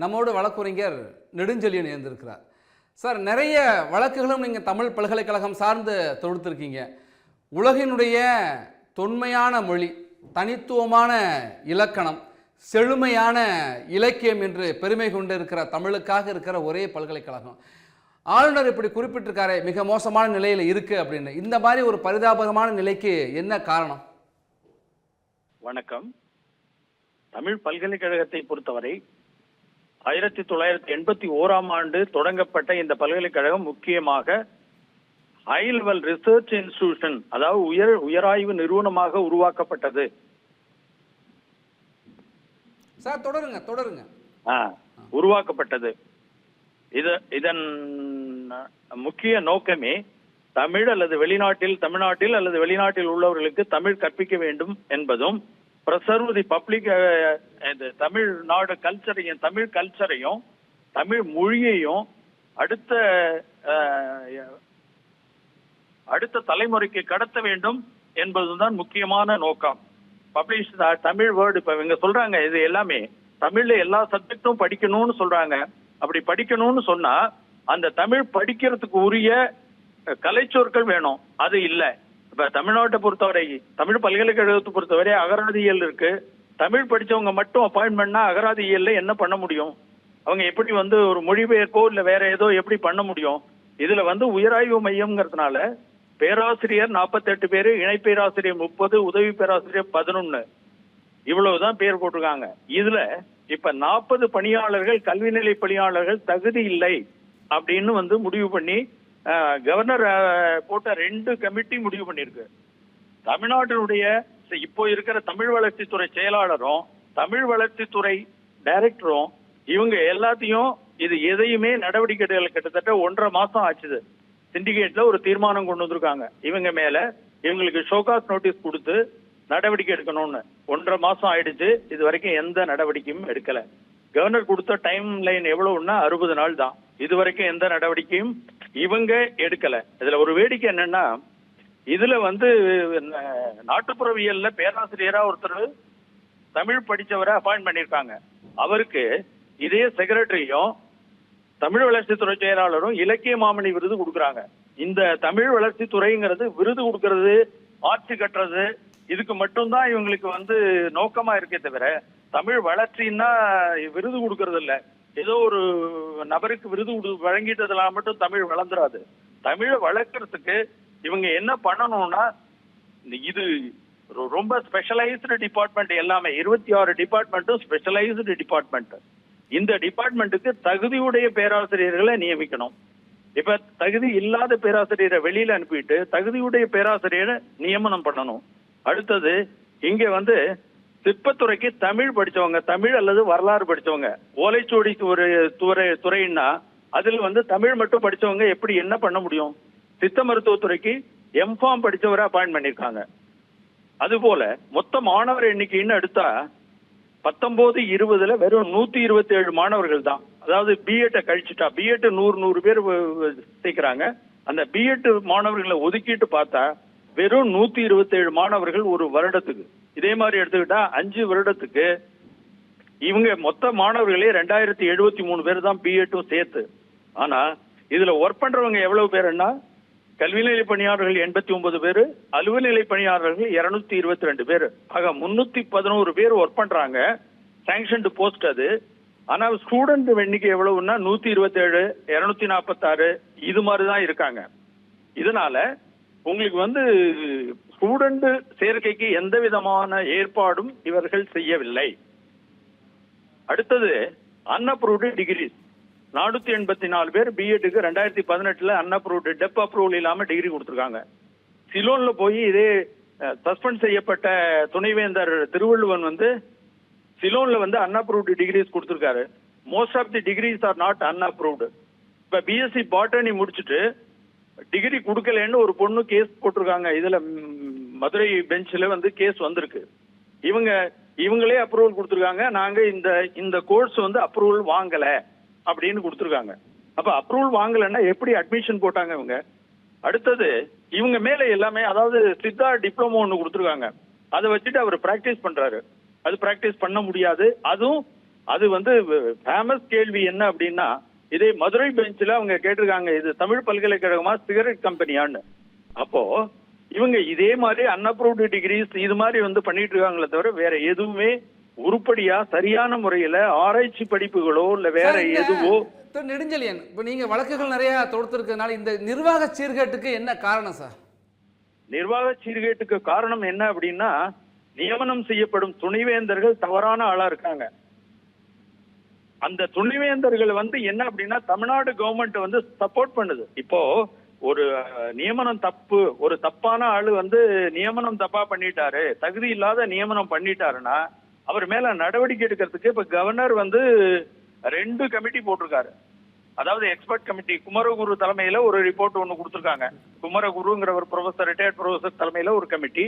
நம்மோடு வழக்குரைஞர் நெடுஞ்செழியன் இருந்திருக்கிறார் சார் நிறைய வழக்குகளும் நீங்கள் தமிழ் பல்கலைக்கழகம் சார்ந்து தொடுத்திருக்கீங்க. உலகினுடைய தொன்மையான மொழி தனித்துவமான இலக்கணம் செழுமையான இலக்கியம் என்று பெருமை கொண்டு இருக்கிற தமிழுக்காக இருக்கிற ஒரே பல்கலைக்கழகம். ஆளுநர் இப்படி குறிப்பிட்டிருக்காரே மிக மோசமான நிலையில் இருக்கு அப்படின்னு. இந்த மாதிரி ஒரு பரிதாபகமான நிலைக்கு என்ன காரணம்? வணக்கம். தமிழ் பல்கலைக்கழகத்தை பொறுத்தவரை ஆயிரத்தி தொள்ளாயிரத்தி எண்பத்தி ஓராம் ஆண்டு தொடங்கப்பட்ட இந்த பல்கலைக்கழகம் முக்கியமாக ஹை லெவல் ரிசர்ச் இன்ஸ்டிடியூஷன் அதாவது உயர் உயராய்வு நிறுவனமாக உருவாக்கப்பட்டது. சார் தொடருங்க தொடருங்க. உருவாக்கப்பட்டது. இது இதன் முக்கிய நோக்கமே தமிழ் அல்லது வெளிநாட்டில் தமிழ்நாட்டில் அல்லது வெளிநாட்டில் உள்ளவர்களுக்கு தமிழ் கற்பிக்க வேண்டும் என்பதும் ப்ரெசர்வ் தி பப்ளிக் தமிழ்நாடு கல்ச்சரையும் தமிழ் கல்ச்சரையும் தமிழ் மொழியையும் அடுத்த அடுத்த தலைமுறைக்கு கடத்த வேண்டும் என்பதுதான் முக்கியமான நோக்கம். பப்ளிஷ் தமிழ் வேர்டு இப்ப இவங்க சொல்றாங்க இது எல்லாமே தமிழ்ல எல்லா சப்ஜெக்டும் படிக்கணும்னு சொல்றாங்க. அப்படி படிக்கணும்னு சொன்னா அந்த தமிழ் படிக்கிறதுக்கு உரிய கலைச்சொற்கள் வேணும். அது இல்லை. இப்ப தமிழ்நாட்டை பொறுத்தவரை தமிழ் பல்கலைக்கழகத்தை பொறுத்தவரை அகராதியல் இருக்கு. தமிழ் படிச்சவங்க மட்டும் அப்பாயின்மெண்ட்னா அகராதியல்ல என்ன பண்ண முடியும்? அவங்க எப்படி வந்து ஒரு மொழிபெயர்ப்போ இல்ல வேற ஏதோ எப்படி பண்ண முடியும்? இதுல வந்து உயராய்வு மையம்ங்கிறதுனால பேராசிரியர் 48 பேரு இணை பேராசிரியர் முப்பது உதவி பேராசிரியர் பதினொன்னு. இவ்வளவுதான் பேர் போட்டிருக்காங்க. இதுல இப்ப நாற்பது பணியாளர்கள் கல்வி நிலை பணியாளர்கள் தகுதி இல்லை அப்படின்னு வந்து முடிவு பண்ணி கவர்னர் போட்ட ரெண்டு கமிட்டி முடிவு பண்ணிருக்கு தமிழ்நாட்டினுடைய இப்போ இருக்கிற தமிழ் வளர்ச்சித்துறை செயலாளரும் தமிழ் வளர்ச்சித்துறை டைரக்டரும் இவங்க எல்லாத்தையும் இது எதையுமே நடவடிக்கைகள் கிட்டத்தட்ட ஒன்றரை மாசம் ஆச்சுது. சிண்டிகேட்ல ஒரு தீர்மானம் கொண்டு வந்திருக்காங்க. இவங்க மேல இவங்களுக்கு ஷோகாஸ் நோட்டீஸ் கொடுத்து நடவடிக்கை எடுக்கணும்னு. ஒன்றரை மாசம் ஆயிடுச்சு. இது வரைக்கும் எந்த நடவடிக்கையும் எடுக்கல. கவர்னர் கொடுத்த டைம் லைன் எவ்வளவுன்னா அறுபது நாள் தான். இது வரைக்கும் எந்த நடவடிக்கையும் இவங்க எடுக்கல. இதுல ஒரு வேடிக்கை என்னன்னா இதுல வந்து நாட்டுப்புறவியல்ல பேராசிரியரா ஒருத்தர் தமிழ் படிச்சவரை அப்பாயிண்ட் பண்ணிருக்காங்க அவருக்கு இதே செக்ரட்டரியும் தமிழ் வளர்ச்சித்துறை செயலாளரும் இலக்கிய மாமணி விருது கொடுக்குறாங்க. இந்த தமிழ் வளர்ச்சித்துறைங்கிறது விருது கொடுக்கறது ஆட்சி கட்டுறது இதுக்கு மட்டும்தான் இவங்களுக்கு வந்து நோக்கமா இருக்கே தவிர தமிழ் வளர்ச்சின்னா விருது கொடுக்கறது இல்லை ஏதோ ஒரு நபருக்கு விருது வழங்கிட்டதெல்லாம் மட்டும் தமிழ் வளர்ந்துடாது தமிழை வளர்க்கறதுக்கு இவங்க என்ன பண்ணணும்னா இது ரொம்ப ஸ்பெஷலைஸ்டு டிபார்ட்மெண்ட் எல்லாமே இருபத்தி ஆறு டிபார்ட்மெண்ட்டும் ஸ்பெஷலைஸ்டு டிபார்ட்மெண்ட் இந்த டிபார்ட்மெண்ட்டுக்கு தகுதியுடைய பேராசிரியர்களை நியமிக்கணும். இப்ப தகுதி இல்லாத பேராசிரியரை வெளியில அனுப்பிட்டு தகுதியுடைய பேராசிரியரை நியமனம் பண்ணணும். அடுத்தது இங்க வந்து சிற்பத்துறைக்கு தமிழ் படித்தவங்க தமிழ் அல்லது வரலாறு படித்தவங்க ஓலைச்சுவடி ஒரு துறை துறைன்னா அதில் வந்து தமிழ் மட்டும் படித்தவங்க எப்படி என்ன பண்ண முடியும்? சித்த மருத்துவத்துறைக்கு எம்ஃபார்ம் படித்தவரை அப்பாயின் பண்ணியிருக்காங்க. அதுபோல மொத்த மாணவர் எண்ணிக்கைன்னு எடுத்தா பத்தொன்பது இருபதுல வெறும் நூத்தி இருபத்தி ஏழு மாணவர்கள் தான். அதாவது பிஎட்டை கழிச்சுட்டா பிஎட் நூறு நூறு பேர் சேர்க்கிறாங்க. அந்த பிஎட் மாணவர்களை ஒதுக்கிட்டு பார்த்தா வெறும் நூத்தி இருபத்தி ஏழு மாணவர்கள் ஒரு வருடத்துக்கு. இதே மாதிரி எடுத்துக்கிட்டா அஞ்சு வருடத்துக்கு இவங்க மொத்த மாணவர்களே ரெண்டாயிரத்தி எழுபத்தி மூணு பேர் தான் பிஎட்டும் சேர்த்து. ஆனா இதுல ஒர்க் பண்றவங்க எவ்வளவு பேருன்னா கல்விநிலை பணியாளர்கள் எண்பத்தி ஒன்பது பேர் அலுவல்நிலை பணியாளர்கள் இருநூத்தி இருபத்தி ரெண்டு பேர். ஆக முன்னூத்தி பதினோரு பேர் ஒர்க் பண்றாங்க. சாங்ஷன்டு போஸ்ட் அது. ஆனா ஸ்டூடெண்ட் எண்ணிக்கை எவ்வளவுன்னா நூத்தி இருபத்தி ஏழு இருநூத்தி நாற்பத்தாறு இது மாதிரி தான் இருக்காங்க. இதனால உங்களுக்கு வந்து ஸ்டூடெண்ட் சேர்க்கைக்கு எந்த விதமான ஏற்பாடும் இவர்கள் செய்யவில்லை. அடுத்தது அன்அப்ரூவ்டு டிகிரிஸ் நானூத்தி எண்பத்தி நாலு பேர் பிஎட்டுக்கு ரெண்டாயிரத்தி பதினெட்டுல அன்அப்ரூவ்டு டெப் அப்ரூவல் இல்லாம டிகிரி கொடுத்துருக்காங்க. சிலோன்ல போய் இதே சஸ்பெண்ட் செய்யப்பட்ட துணைவேந்தர் திருவள்ளுவன் வந்து சிலோன்ல வந்து அன்அப்ரூவ்டு டிகிரிஸ் கொடுத்துருக்காரு. Most of the degrees are not unapproved இப்ப பிஎஸ்சி பாட்டனி முடிச்சுட்டு டிகிரி கொடுக்கலன்னு ஒரு பொண்ணு கேஸ் போட்டிருக்காங்க. இதுல மதுரை பெஞ்சில் வந்து கேஸ் வந்திருக்கு. இவங்க இவங்களே அப்ரூவல் கொடுத்துருக்காங்க. நாங்க இந்த இந்த கோர்ஸ் வந்து அப்ரூவல் வாங்கல அப்படின்னு கொடுத்துருக்காங்க. அப்ப அப்ரூவல் வாங்கலைன்னா எப்படி அட்மிஷன் போட்டாங்க இவங்க? அடுத்தது இவங்க மேல எல்லாமே அதாவது சித்தா டிப்ளமோ ஒன்று கொடுத்துருக்காங்க. அதை வச்சுட்டு அவர் பிராக்டிஸ் பண்றாரு. அது பிராக்டிஸ் பண்ண முடியாது. அதுவும் அது வந்து ஃபேமஸ் கேள்வி என்ன அப்படின்னா இதே மதுரை பெஞ்சில் அவங்க கேட்டிருக்காங்க இது தமிழ் பல்கலைக்கழகமா சிகரெட் கம்பெனியான்னு அப்போ இவங்க இதே மாதிரி அன்அப்ரூவ்டு டிகிரிஸ் இது மாதிரி வந்து பண்ணிட்டு இருக்காங்களே தவிர வேற எதுவுமே உருப்படியா சரியான முறையில ஆராய்ச்சி படிப்புகளோ இல்ல வேற எதுவோ நெடுஞ்செழியன் இப்போ நீங்க வழக்குகள் நிறைய தொடுத்திருக்கிறதுனால இந்த நிர்வாக சீர்கேட்டுக்கு என்ன காரணம் சார்? நிர்வாக சீர்கேட்டுக்கு காரணம் என்ன அப்படின்னா நியமனம் செய்யப்படும் துணைவேந்தர்கள் தவறான ஆளா இருக்காங்க. அந்த துணைவேந்தர்கள் வந்து என்ன அப்படின்னா தமிழ்நாடு கவர்மெண்ட் வந்து சப்போர்ட் பண்ணுது. இப்போ ஒரு நியமனம் தப்பு ஒரு தப்பான ஆளு வந்து நியமனம் தப்பா பண்ணிட்டாரு தகுதி இல்லாத நியமனம் பண்ணிட்டாருன்னா அவர் மேல நடவடிக்கை எடுக்கிறதுக்கு இப்ப கவர்னர் வந்து ரெண்டு கமிட்டி போட்டிருக்காரு. அதாவது எக்ஸ்பர்ட் கமிட்டி குமரகுரு தலைமையில ஒரு ரிப்போர்ட் ஒன்னு கொடுத்துருக்காங்க. குமரகுருங்கிற ஒரு ப்ரொஃபசர் ரிட்டையர்ட் ப்ரொஃபசர் தலைமையில ஒரு கமிட்டி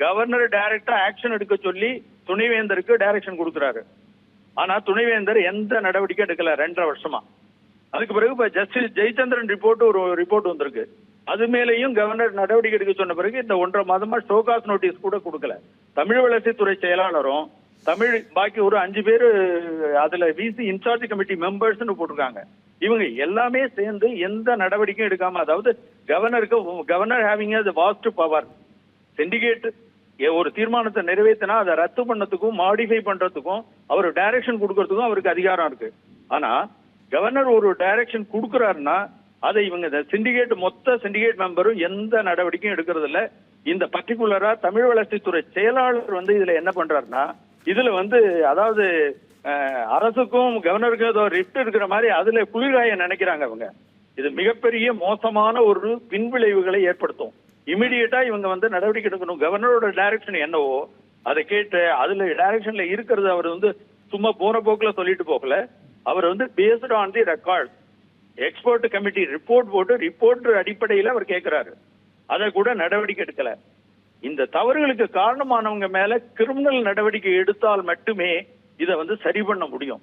கவர்னர் டைரக்டா ஆக்ஷன் எடுக்க சொல்லி துணைவேந்தருக்கு டைரக்ஷன் கொடுக்குறாரு. ஆனா துணைவேந்தர் எந்த நடவடிக்கை எடுக்கல ரெண்டரை வருஷமா. அதுக்கு பிறகு இப்ப ஜஸ்டிஸ் ஜெயச்சந்திரன் ரிப்போர்ட் ஒரு ரிப்போர்ட் வந்திருக்கு. அது மேலேயும் கவர்னர் நடவடிக்கை எடுக்க சொன்ன பிறகு இந்த ஒன்றரை மாதமா ஷோகாஸ் நோட்டீஸ் கூட கொடுக்கல. தமிழ் வளர்ச்சித்துறை செயலாளரும் தமிழ் பாக்கி ஒரு அஞ்சு பேர் அதுல விசி இன்சார்ஜ் கமிட்டி மெம்பர்ஸ்னு போட்டிருக்காங்க. இவங்க எல்லாமே சேர்ந்து எந்த நடவடிக்கையும் எடுக்காம அதாவது கவர்னருக்கு governor having vast power syndicate ஒரு தீர்மானத்தை நிறைவேற்றினா அதை ரத்து பண்ணதுக்கும் மாடிஃபை பண்றதுக்கும் அவர் டைரக்ஷன் கொடுக்கறதுக்கும் அவருக்கு அதிகாரம் இருக்கு. ஆனா கவர்னர் ஒரு டைரக்ஷன் கொடுக்குறாருன்னா அதை இவங்க சிண்டிகேட் மொத்த சிண்டிகேட் மெம்பரும் எந்த நடவடிக்கையும் எடுக்கிறது இல்ல இந்த பர்டிகுலரா தமிழ் வளர்ச்சித்துறை செயலாளர் வந்து இதுல என்ன பண்றாருன்னா இதுல வந்து அதாவது அரசுக்கும் கவர்னருக்கும் ஏதோ ரிப்ட் இருக்கிற மாதிரி அதுல குளிர்காய நினைக்கிறாங்க அவங்க. இது மிகப்பெரிய மோசமான ஒரு பின்விளைவுகளை ஏற்படுத்தும். இமிடியட்டா இவங்க வந்து நடவடிக்கை எடுக்கணும். கவர்னரோட டைரக்ஷன் என்னவோ அதை கேட்டு அதுல டைரக்ஷன்ல இருக்கிறது அவர் வந்து சும்மா போன போக்குல சொல்லிட்டு போகல. அவர் வந்து based on the record export committee report போட்டு ரிப்போர்ட் அடிப்படையில் அவர் கேட்கிறாரு அதை கூட நடவடிக்கை எடுக்கல. இந்த தவறுகளுக்கு காரணமானவங்க மேல கிரிமினல் நடவடிக்கை எடுத்தால் மட்டுமே இதை வந்து சரி பண்ண முடியும்.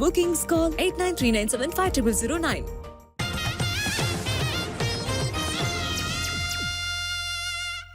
bookings, call 8939750009.